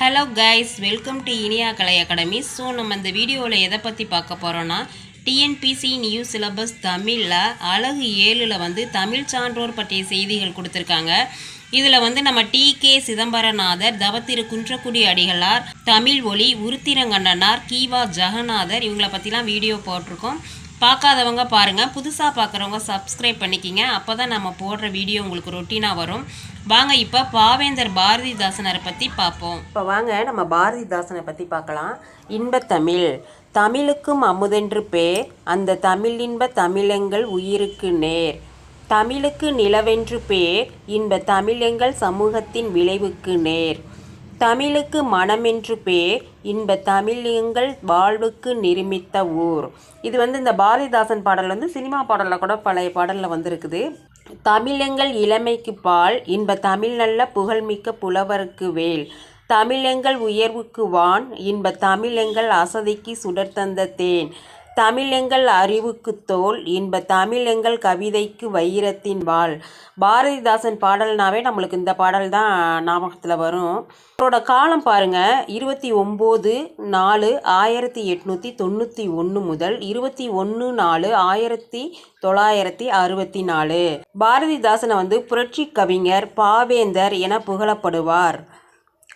Hello guys welcome to Iniya Kalai academy. So நம்ம இந்த வீடியோவில் எதை பற்றி பார்க்க போகிறோன்னா டிஎன்பிசி நியூ சிலபஸ் தமிழில் அழகு ஏழில் வந்து தமிழ் சான்றோர் பற்றிய செய்திகள் கொடுத்துருக்காங்க. இதில் வந்து நம்ம டி கே சிதம்பரநாதர் தவத்திரு குன்றக்குடி அடிகளார் தமிழ் ஒளி உருத்திரங்கண்ணனார் கீவா ஜெகநாதர் இவங்கள பற்றிலாம் வீடியோ போட்டிருக்கோம். பார்க்காதவங்க பாருங்கள் புதுசாக பார்க்குறவங்க சப்ஸ்கிரைப் பண்ணிக்கிங்க. அப்போ தான் நம்ம போடுற வீடியோ உங்களுக்கு ரொட்டீனாக வரும். வாங்க இப்போ பாவேந்தர் பாரதிதாசனரை பற்றி பார்ப்போம். இப்போ வாங்க நம்ம பாரதிதாசனை பற்றி பார்க்கலாம். இன்பத்தமிழ் தமிழுக்கும் அமுதென்று பேர். அந்த தமிழின்ப தமிழெங்கள் உயிருக்கு நேர். தமிழுக்கு நிலவென்று பேர். இன்ப தமிழெங்கள் சமூகத்தின் விளைவுக்கு நேர். தமிழுக்கு மனமென்று பேர் இன்ப தமிழங்கள் வாழ்வுக்கு நிருமித்த ஊர். இது வந்து இந்த பாரதிதாசன் பாடல் வந்து சினிமா பாடலில் கூட பழைய பாடலில் வந்திருக்குது. தமிழெங்கள் இளமைக்கு பால் இன்ப தமிழ் நல்ல புகழ்மிக்க புலவருக்கு வேல். தமிழெங்கள் உயர்வுக்கு வான் இன்ப தமிழெங்கள் அசதிக்கு சுடர் தந்த தேன். தமிழெங்கள் அறிவுக்கு தோல் இன்ப தமிழெங்கள் கவிதைக்கு வைரத்தின் வாள். பாரதிதாசன் பாடல்னாவே நம்மளுக்கு இந்த பாடல் தான் ஞாபகத்தில் வரும். அவரோட காலம் பாருங்க. இருபத்தி ஒம்பது நாலு ஆயிரத்தி எட்நூற்றி தொண்ணூற்றி ஒன்று முதல் இருபத்தி ஒன்று நாலு ஆயிரத்தி தொள்ளாயிரத்தி அறுபத்தி நாலு. பாரதிதாசனை வந்து புரட்சி கவிஞர் பாவேந்தர் என புகழப்படுவார்.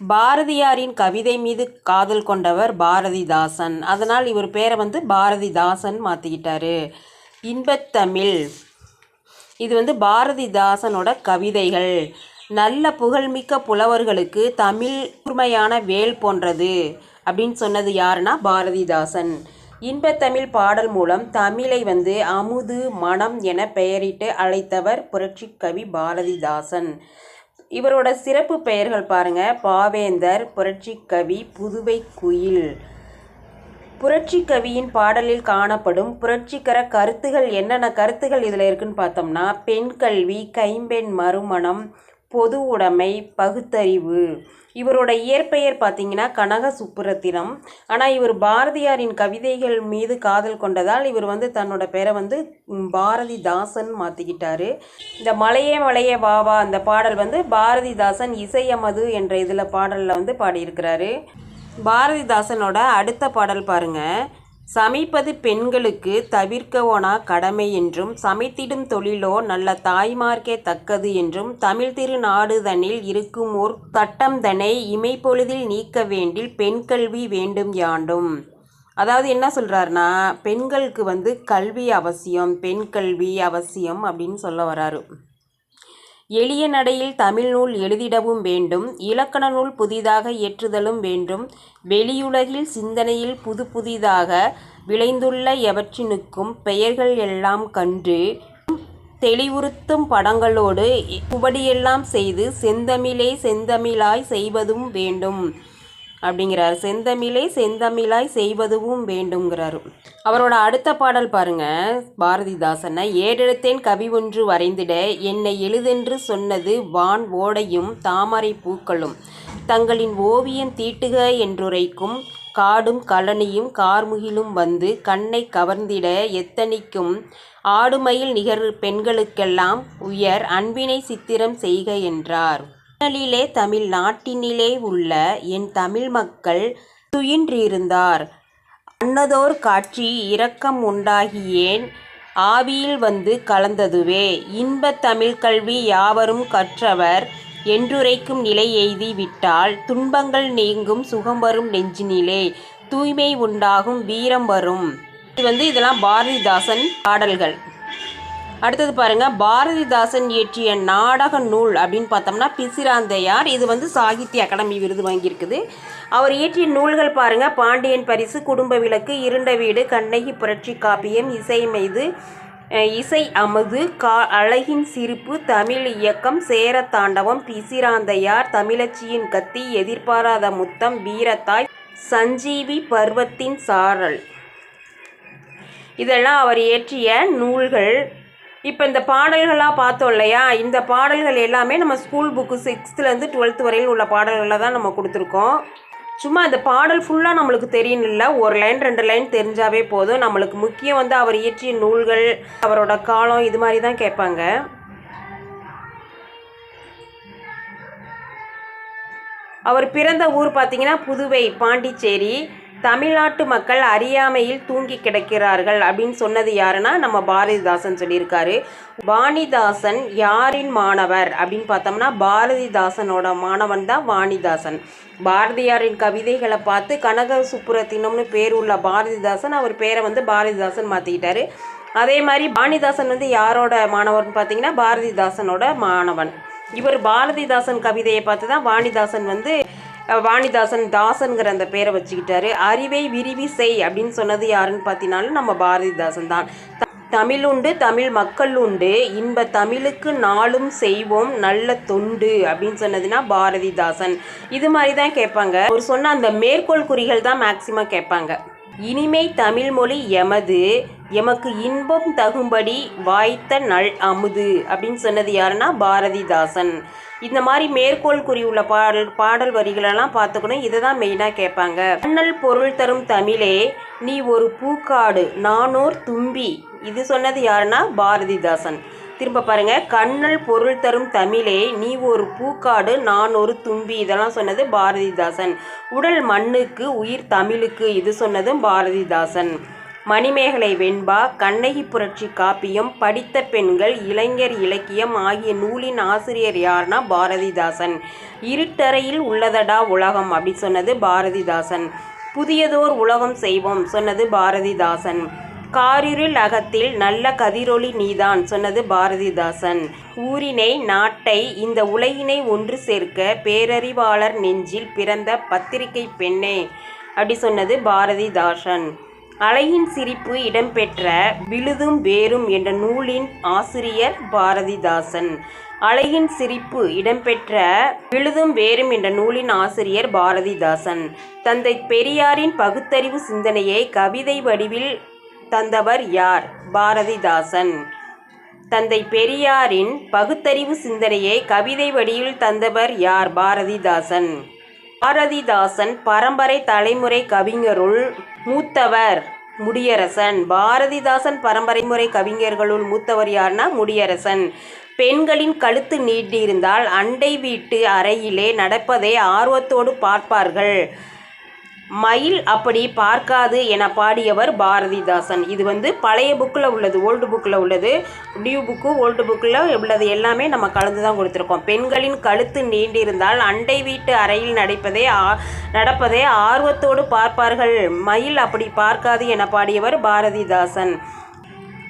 பாரதியாரின் கவிதை மீது காதல் கொண்டவர் பாரதிதாசன். அதனால் இவர் பேரை வந்து பாரதிதாசன் மாற்றிக்கிட்டாரு இன்பத்தமிழ். இது வந்து பாரதிதாசனோட கவிதைகள். நல்ல புகழ்மிக்க புலவர்களுக்கு தமிழ் கூர்மையான வேல் போன்றது அப்படின்னு சொன்னது யாருன்னா பாரதிதாசன். இன்பத்தமிழ் பாடல் மூலம் தமிழை வந்து அமுது மனம் என பெயரிட்டு அழைத்தவர் புரட்சி கவி பாரதிதாசன். இவரோட சிறப்பு பெயர்கள் பாருங்க. பாவேந்தர் புரட்சி கவி புதுவை குயில். புரட்சி கவியின் பாடலில் காணப்படும் புரட்சிகர கருத்துகள் என்னென்ன கருத்துகள் இதில் இருக்குன்னு பார்த்தோம்னா பெண் கல்வி கைம்பெண் மறுமணம் பொது உடைமை பகுத்தறிவு. இவரோட இயற்பெயர் பார்த்தீங்கன்னா கனக சுப்புரத்தினம் ஆனால் இவர் பாரதியாரின் கவிதைகள் மீது காதல் கொண்டதால் இவர் வந்து தன்னோட பேரை வந்து பாரதிதாசன் மாற்றிக்கிட்டார் இந்த மலையே மலையே வாவா அந்த பாடல் வந்து பாரதிதாசன் இசையமது என்ற இதில் பாடலில் வந்து பாடியிருக்கிறாரு. பாரதிதாசனோட அடுத்த பாடல் பாருங்கள் சமைப்பது பெண்களுக்கு தவிர்க்கவோனா கடமை என்றும் சமைத்திடும் தொழிலோ நல்ல தாய்மார்க்கே தக்கது என்றும் தமிழ் திருநாடுதனில் இருக்கும் ஓர் தட்டம்தனை இமைப்பொழுதில் நீக்க வேண்டில் பெண் கல்வி வேண்டும் யாண்டும். அதாவது என்ன சொல்கிறாருன்னா பெண்களுக்கு வந்து கல்வி அவசியம் பெண் கல்வி அவசியம் அப்படின்னு சொல்ல வராரு. எளிய நடையில் தமிழ் நூல் எழுதிடவும் வேண்டும் இலக்கண நூல் புதிதாக இயற்றுதலும் வேண்டும். வெளியுலகில் சிந்தனையில் புது புதிதாக விளைந்துள்ள எவற்றினுக்கும் பெயர்கள் எல்லாம் கண்டு தெளிவுறுத்தும் படங்களோடு குபடியெல்லாம் செய்து செந்தமிழே செந்தமிழாய் செய்வதும் வேண்டும். அப்படிங்கிறார். செந்தமிழே செந்தமிழாய் செய்வதுவும் வேண்டுங்கிறாரு அவரோட அடுத்த பாடல் பாருங்க. பாரதிதாசனை ஏடெடுத்தேன் கவி ஒன்று வரைந்திட என்னை எழுதென்று சொன்னது வான் ஓடையும் தாமரை பூக்களும். தங்களின் ஓவியம் தீட்டுக என்றுரைக்கும் காடும் கழனியும் கார்முகிலும் வந்து கண்ணை கவர்ந்திட எத்தனிக்கும் ஆடுமையில் நிகர் பெண்களுக்கெல்லாம் உயர் அன்பினை சித்திரம் செய்க என்றார். மண்ணிலே தமிழ் நாட்டினிலே உள்ள என் தமிழ் மக்கள் துயின்றிருந்தார். அன்னதோர் காட்சி இரக்கம் உண்டாகியேன் ஆவியில் வந்து கலந்ததுவே. இன்பத் தமிழ் கல்வி யாவரும் கற்றவர். என்றுரைக்கும் நிலை எய்தி விட்டால் துன்பங்கள் நீங்கும் சுகம் வரும் நெஞ்சினிலே. தூய்மை உண்டாகும் வீரம் வரும். இது வந்து இதெல்லாம் பாரதிதாசன் பாடல்கள். அடுத்தது பாருங்கள் பாரதிதாசன் இயற்றிய நாடக நூல் அப்படின்னு பார்த்தோம்னா பிசிராந்தையார். இது வந்து சாகித்ய அகாடமி விருது வாங்கியிருக்குது. அவர் இயற்றிய நூல்கள் பாருங்கள் பாண்டியன் பரிசு குடும்ப விளக்கு இருண்ட வீடு கண்ணகி புரட்சி காப்பியம் இசைமைது இசை அமுது கா அழகின் சிரிப்பு தமிழ் இயக்கம் சேர தாண்டவம் பிசிராந்தையார் தமிழச்சியின் கத்தி எதிர்பாராத முத்தம் வீரத்தாய் சஞ்சீவி பர்வத்தின் சாரல். இதெல்லாம் அவர் இயற்றிய நூல்கள். இப்போ இந்த பாடல்களாக பார்த்தோம் இல்லையா? இந்த பாடல்கள் எல்லாமே நம்ம ஸ்கூல் புக்கு சிக்ஸ்த்துலேருந்து டுவெல்த் வரையில் உள்ள பாடல்களை தான் நம்ம கொடுத்துருக்கோம். சும்மா அந்த பாடல் ஃபுல்லாக நம்மளுக்கு தெரியணும் இல்லை. ஒரு லைன் ரெண்டு லைன் தெரிஞ்சாவே போதும். நம்மளுக்கு முக்கியம் வந்து அவர் இயற்றிய நூல்கள் அவரோட காலம் இது மாதிரி தான் கேட்பாங்க. அவர் பிறந்த ஊர் பார்த்தீங்கன்னா புதுவை பாண்டிச்சேரி. தமிழ்நாட்டு மக்கள் அறியாமையில் தூங்கி கிடக்கிறார்கள் அப்படின்னு சொன்னது யாருன்னா நம்ம பாரதிதாசன் சொல்லியிருக்காரு. வாணிதாசன் யாரின் மாணவர் அப்படின்னு பார்த்தோம்னா பாரதிதாசனோட மாணவன் தான் வாணிதாசன். பாரதியாரின் கவிதைகளை பார்த்து கனக சுப்புரத்தினம்னு பேர் உள்ள பாரதிதாசன் அவர் பேரை வந்து பாரதிதாசன் மாற்றிக்கிட்டாரு அதே மாதிரி பாணிதாசன் வந்து யாரோட மாணவர்னு பார்த்தீங்கன்னா பாரதிதாசனோட மாணவன். இவர் பாரதிதாசன் கவிதையை பார்த்து தான் வாணிதாசன் வந்து வாணிதாசன் தாசன்கிற அந்த பேரை வச்சுக்கிட்டாரு. அறிவை விரிவி செய் அப்படின்னு சொன்னது யாருன்னு பார்த்தீங்கன்னாலும் நம்ம பாரதிதாசன் தான். தமிழ் உண்டு தமிழ் மக்கள் உண்டு. இன்ப தமிழுக்கு நாளும் செய்வோம் நல்ல தொண்டு அப்படின்னு சொன்னதுன்னா பாரதிதாசன். இது மாதிரி தான் கேட்பாங்க. ஒரு சொன்ன அந்த மேற்கோள் குறிகள் தான் மேக்சிமம் கேட்பாங்க. இனிமை தமிழ்மொழி எமது எமக்கு இன்பம் தகும்படி வாய்த்த நல் அமுது அப்படின்னு சொன்னது யாருன்னா பாரதிதாசன். இந்த மாதிரி மேற்கோள் குறி உள்ள பாடல் பாடல் வரிகளெல்லாம் பார்த்துக்கணும். இதை தான் மெயினாக கேட்பாங்க. அண்ணல் பொருள் தரும் தமிழே நீ ஒரு பூக்காடு நானோர் தும்பி. இது சொன்னது யாருன்னா பாரதிதாசன். திரும்ப பாருங்க. கண்ணல் பொருள் தரும் தமிழே நீ ஒரு பூக்காடு நான் ஒரு தும்பி. இதெல்லாம் சொன்னது பாரதிதாசன். உடல் மண்ணுக்கு உயிர் தமிழுக்கு இது சொன்னதும் பாரதிதாசன். மணிமேகலை வெண்பா கண்ணகி புரட்சி காப்பியம் படித்த பெண்கள் இளைஞர் இலக்கியம் ஆகிய நூலின் ஆசிரியர் யார்னா பாரதிதாசன். இருட்டறையில் உள்ளதடா உலகம் அப்படி சொன்னது பாரதிதாசன். புதியதோர் உலகம் செய்வோம் சொன்னது பாரதிதாசன். காரிருள் அகத்தில் நல்ல கதிரொளி நீதான் சொன்னது பாரதிதாசன். ஊரினை நாட்டை இந்த உலகினை ஒன்று சேர்க்க பேரறிவாளர் நெஞ்சில் பிறந்த பத்திரிகை பெண்ணே அப்படி சொன்னது பாரதிதாசன். அலையின் சிரிப்பு இடம்பெற்ற விழுதும் வேரும் என்ற நூலின் ஆசிரியர் பாரதிதாசன். அலையின் சிரிப்பு இடம்பெற்ற விழுதும் வேரும் என்ற நூலின் ஆசிரியர் பாரதிதாசன். தந்தை பெரியாரின் பகுத்தறிவு சிந்தனையை கவிதை வடிவில் தந்தவர் யார்? பாரதிதாசன். தந்தை பெரியாரின் பகுத்தறிவு சிந்தனையை கவிதை வடிவில் தந்தவர் யார்? பாரதிதாசன். பாரதிதாசன் பரம்பரை தலைமுறை கவிஞருள் மூத்தவர் முடியரசன். பாரதிதாசன் பரம்பரை முறை கவிஞர்களுள் மூத்தவர் யார்னா? முடியரசன். பெண்களின் கழுத்து நீட்டியிருந்தால் அண்டை வீட்டு அறையிலே நடப்பதை ஆர்வத்தோடு பார்ப்பார்கள். மயில் அப்படி பார்க்காது என பாடியவர் பாரதிதாசன். இது வந்து பழைய புக்கில் உள்ளது ஓல்டு புக்கில் உள்ளது. நியூ புக்கு ஓல்டு புக்கில் உள்ளது எல்லாமே நம்ம கலந்து தான் கொடுத்துருக்கோம். பெண்களின் கழுத்து நீண்டிருந்தால் அண்டை வீட்டு அறையில் நடைப்பதே ஆ- நடப்பதே ஆர்வத்தோடு பார்ப்பார்கள். மயில் அப்படி பார்க்காது என பாடியவர் பாரதிதாசன்.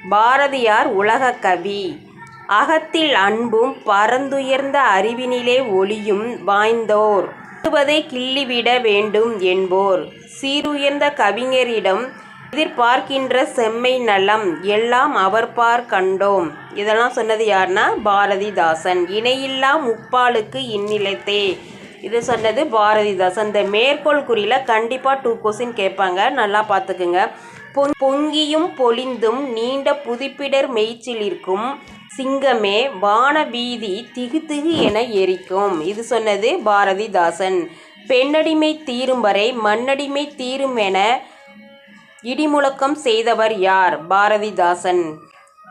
பாரதியார் உலக கவி. அகத்தில் அன்பும் பரந்துயர்ந்த அறிவினிலே ஒளியும் வாய்ந்தோர். விடுவதை கிள்ளிவிட வேண்டும் என்போர். சீருயர்ந்த கவிஞரிடம் எதிர்பார்க்கின்ற செம்மை நலம் எல்லாம் அவர் பார் கண்டோம். இதெல்லாம் சொன்னது யாருன்னா பாரதிதாசன். இணையில்லா முப்பாலுக்கு இந்நிலத்தே. இது சொன்னது பாரதிதாசன். இந்த மேற்கோள் குறியில் கண்டிப்பாக டூ கொஸ்டின் கேட்பாங்க. நல்லா பார்த்துக்குங்க. பொங்கியும் பொலிந்தும் நீண்ட புதுப்பிடர் மெய்ச்சிலிருக்கும் சிங்கமே வானவீதி திகு திகு என எரிக்கும். இது சொன்னது பாரதிதாசன். பெண்ணடிமை தீரும் வரை மண்ணடிமை தீரும் என இடிமுழக்கம் செய்தவர் யார்? பாரதிதாசன்.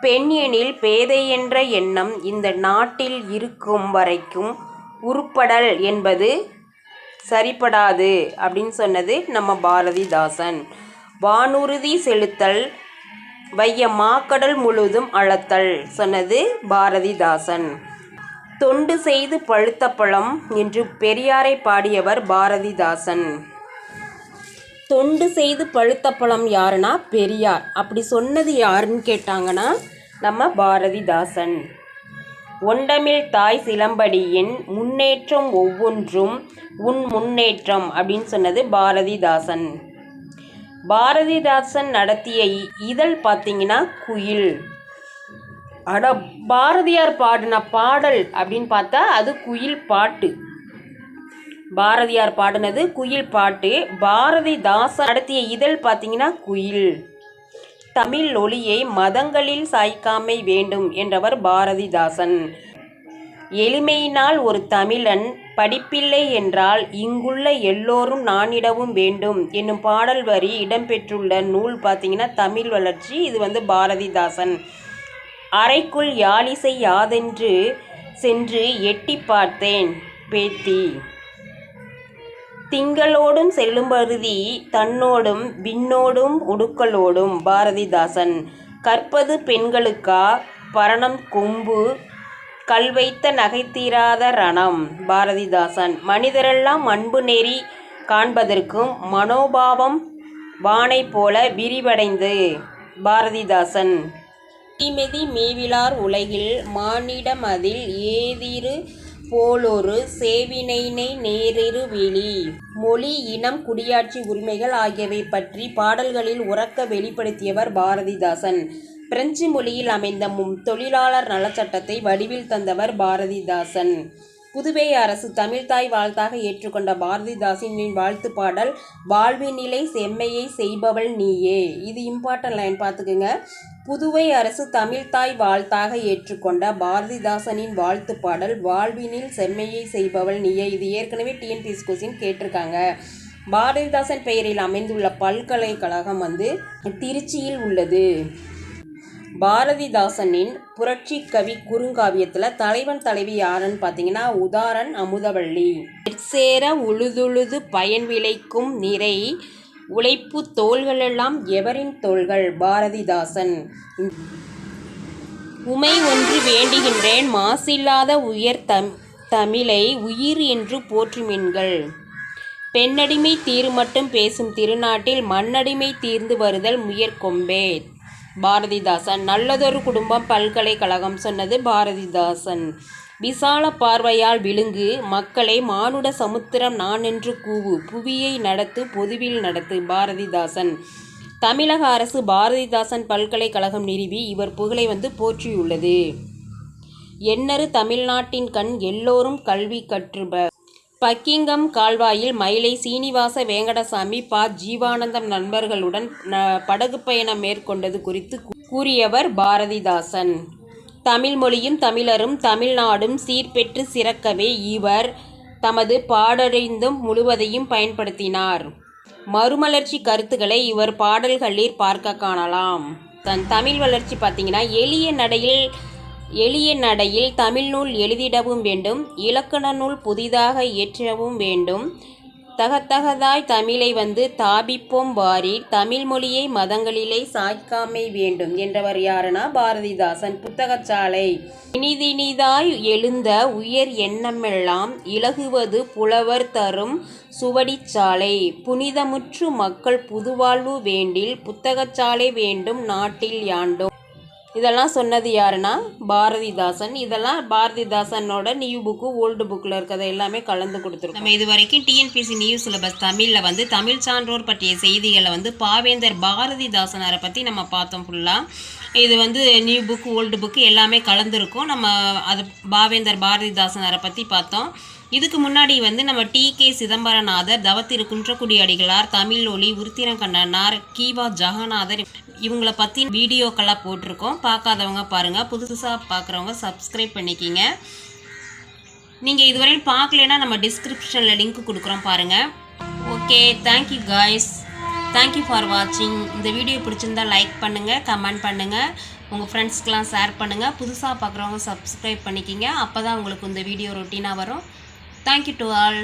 பெண் எனில் பேதை என்ற எண்ணம் இந்த நாட்டில் இருக்கும் வரைக்கும் உருப்படல் என்பது சரிப்படாது அப்படின்னு சொன்னது நம்ம பாரதிதாசன். வானூர்தி செலுத்தல் வைய மாக்கடல் முழுதும் அளத்தல் சொன்னது பாரதிதாசன். தொண்டு செய்து பழுத்த பழம் என்று பெரியாரை பாடியவர் பாரதிதாசன். தொண்டு செய்து பழுத்த பழம் யாருன்னா பெரியார். அப்படி சொன்னது யாருன்னு கேட்டாங்கன்னா நம்ம பாரதிதாசன். ஒண்டமிழ் தாய் சிலம்படியின் முன்னேற்றம் ஒவ்வொன்றும் உன் முன்னேற்றம் அப்படின்னு சொன்னது பாரதிதாசன். பாரதிதாசன் நடத்திய இதழ் பார்த்தீங்கன்னா குயில். அட பாரதியார் பாடின பாடல் அப்படின்னு பார்த்தா அது குயில் பாட்டு. பாரதியார் பாடினது குயில் பாட்டு. பாரதிதாசன் நடத்திய இதழ் பார்த்தீங்கன்னா குயில். தமிழ் ஒளியை மதங்களில் சாய்க்காமை வேண்டும் என்றவர் பாரதிதாசன். எளிமையினால் ஒரு தமிழன் படிப்பில்லை என்றால் இங்குள்ள எல்லோரும் நானிடவும் வேண்டும் என்னும் பாடல் வரி இடம்பெற்றுள்ள நூல் பார்த்திங்கன்னா தமிழ் வளர்ச்சி இது வந்து பாரதிதாசன். அறைக்குள் யாழிசை யாதென்று சென்று எட்டி பார்த்தேன் பேத்தி. திங்களோடும் செல்லும்பருதி தன்னோடும் விண்ணோடும் உடுக்கலோடும் பாரதிதாசன். கற்பது பெண்களுக்கா? பரணம் கொம்பு கல் வைத்த நகைத்தீராத ரணம். பாரதிதாசன் மனிதரெல்லாம் அன்பு நெறி காண்பதற்கும் மனோபாவம் வானை போல விரிவடைந்து. பாரதிதாசன் திமிதி மீவிலார் உலகில் மானிடமதில் ஏதிரு போலொரு சேவினைனை நேரிரு விழி. மொழி இனம் குடியாட்சி உரிமைகள் ஆகியவை பற்றி பாடல்களில் உறக்க வெளிப்படுத்தியவர் பாரதிதாசன். பிரெஞ்சு மொழியில் அமைந்த மும் தொழிலாளர் நலச்சட்டத்தை வடிவில் தந்தவர் பாரதிதாசன். புதுவை அரசு தமிழ்தாய் வாழ்த்தாக ஏற்றுக்கொண்ட பாரதிதாசனின் வாழ்த்து பாடல் வாழ்வினிலை செம்மையை செய்பவள் நீயே இது இம்பார்ட்டன்ட் லைன் பார்த்துக்குங்க. புதுவை அரசு தமிழ்தாய் வாழ்த்தாக ஏற்றுக்கொண்ட பாரதிதாசனின் வாழ்த்து பாடல் வாழ்வினில் செம்மையை செய்பவள் நீயே இது ஏற்கனவே டிஎன்பிஎஸ் கொஸ்டின் கேட்டிருக்காங்க. பாரதிதாசன் பெயரில் அமைந்துள்ள பல்கலைக்கழகம் வந்து திருச்சியில் உள்ளது. பாரதிதாசனின் புரட்சி கவி குறுங்காவியத்தில் தலைவன் தலைவி யாருன்னு பார்த்தீங்கன்னா உதாரன் அமுதவள்ளி. சேர உழுதுழுது பயன் விளைக்கும் நிறை உழைப்பு தோள்களெல்லாம் எவரின் தோள்கள்? பாரதிதாசன். உமை ஒன்று வேண்டுகின்றேன் மாசில்லாத உயர் தம் தமிழை உயிர் என்று போற்றுமின்கள். பெண்ணடிமை தீர் மட்டும் பேசும் திருநாட்டில் மண்ணடிமை தீர்ந்து வருதல் முயற்கொம்பே. பாரதிதாசன். நல்லதொரு குடும்பம் பல்கலைக்கழகம் சொன்னது பாரதிதாசன். விசால பார்வையால் விழுங்கு மக்களை மானுட சமுத்திரம் நான் என்று கூவு புவியை நடத்து பொதுவில் நடத்து பாரதிதாசன். தமிழக அரசு பாரதிதாசன் பல்கலைக்கழகம் நிறுவி இவர் புகழை வந்து போற்றியுள்ளது. என்னரு தமிழ்நாட்டின் கண் எல்லோரும் கல்வி கற்றுப பக்கிங்கம் கால்வாயில் மயிலை சீனிவாச வேங்கடசாமி ப. ஜீவானந்தம் நண்பர்களுடன் படகு பயணம் மேற்கொண்டது குறித்து கூறியவர் பாரதிதாசன். தமிழ் மொழியும் தமிழரும் தமிழ்நாடும் சீர்பெற்று சிறக்கவே இவர் தமது பாடறிந்தும் முழுவதையும் பயன்படுத்தினார். மறுமலர்ச்சி கருத்துக்களை இவர் பாடல்களில் பார்க்க காணலாம். தன் தமிழ் வளர்ச்சி பார்த்தீங்கன்னா எளிய நடையில் எளிய நடையில் தமிழ் நூல் எழுதிடவும் வேண்டும் இலக்கண நூல் புதிதாக இயற்றவும் வேண்டும். தகத்தகதாய் தமிழை வந்து தாபிப்போம் வாரி தமிழ் மொழியை மதங்களிலே சாய்க்காமை வேண்டும் என்றவர் யாருன்னா பாரதிதாசன் புத்தகச்சாலை. இனிதினிதாய் எழுந்த உயர் எண்ணமெல்லாம் இலகுவது புலவர் தரும் சுவடிச்சாலை. புனிதமுற்று மக்கள் புதுவாழ்வு வேண்டில் புத்தகச்சாலை வேண்டும் நாட்டில் யாண்டும். இதெல்லாம் சொன்னது யாருன்னா? பாரதிதாசன். இதெல்லாம் பாரதிதாசனோட நியூ புக்கு ஓல்டு புக்கில் இருக்கிறத எல்லாமே கலந்து கொடுத்துருக்கோம். நம்ம இது வரைக்கும் டிஎன்பிசி நியூ சிலபஸ் தமிழில் வந்து தமிழ் சான்றோர் பற்றிய செய்திகளை வந்து பாவேந்தர் பாரதிதாசனரை பற்றி நம்ம பார்த்தோம் ஃபுல்லாக இது வந்து நியூ புக்கு ஓல்டு புக்கு எல்லாமே கலந்துருக்கும். நம்ம அது பாவேந்தர் பாரதிதாசனரை பற்றி பார்த்தோம். இதுக்கு முன்னாடி வந்து நம்ம டி கே சிதம்பரநாதர் தவத்திரு குன்றக்குடி அடிகளார் தமிழ் ஒளி உருத்திரங்கண்ணனார் கீவா ஜெகநாதர் இவங்கள பற்றி வீடியோக்கெல்லாம் போட்டிருக்கோம். பார்க்காதவங்க பாருங்கள் புதுசாக பார்க்குறவங்க சப்ஸ்கிரைப் பண்ணிக்கிங்க. நீங்கள் இதுவரையும் பார்க்கலன்னா நம்ம டிஸ்கிரிப்ஷனில் லிங்க் கொடுக்குறோம் பாருங்கள் okay thank you guys thank you for வாட்சிங் இந்த வீடியோ பிடிச்சிருந்தா லைக் பண்ணுங்கள் கமெண்ட் பண்ணுங்கள் உங்கள் ஃப்ரெண்ட்ஸ்க்கெலாம் ஷேர் பண்ணுங்கள் புதுசாக பார்க்குறவங்க சப்ஸ்கிரைப் பண்ணிக்கிங்க. அப்போ தான் உங்களுக்கு இந்த வீடியோ ரொட்டீனாக வரும். Thank you to all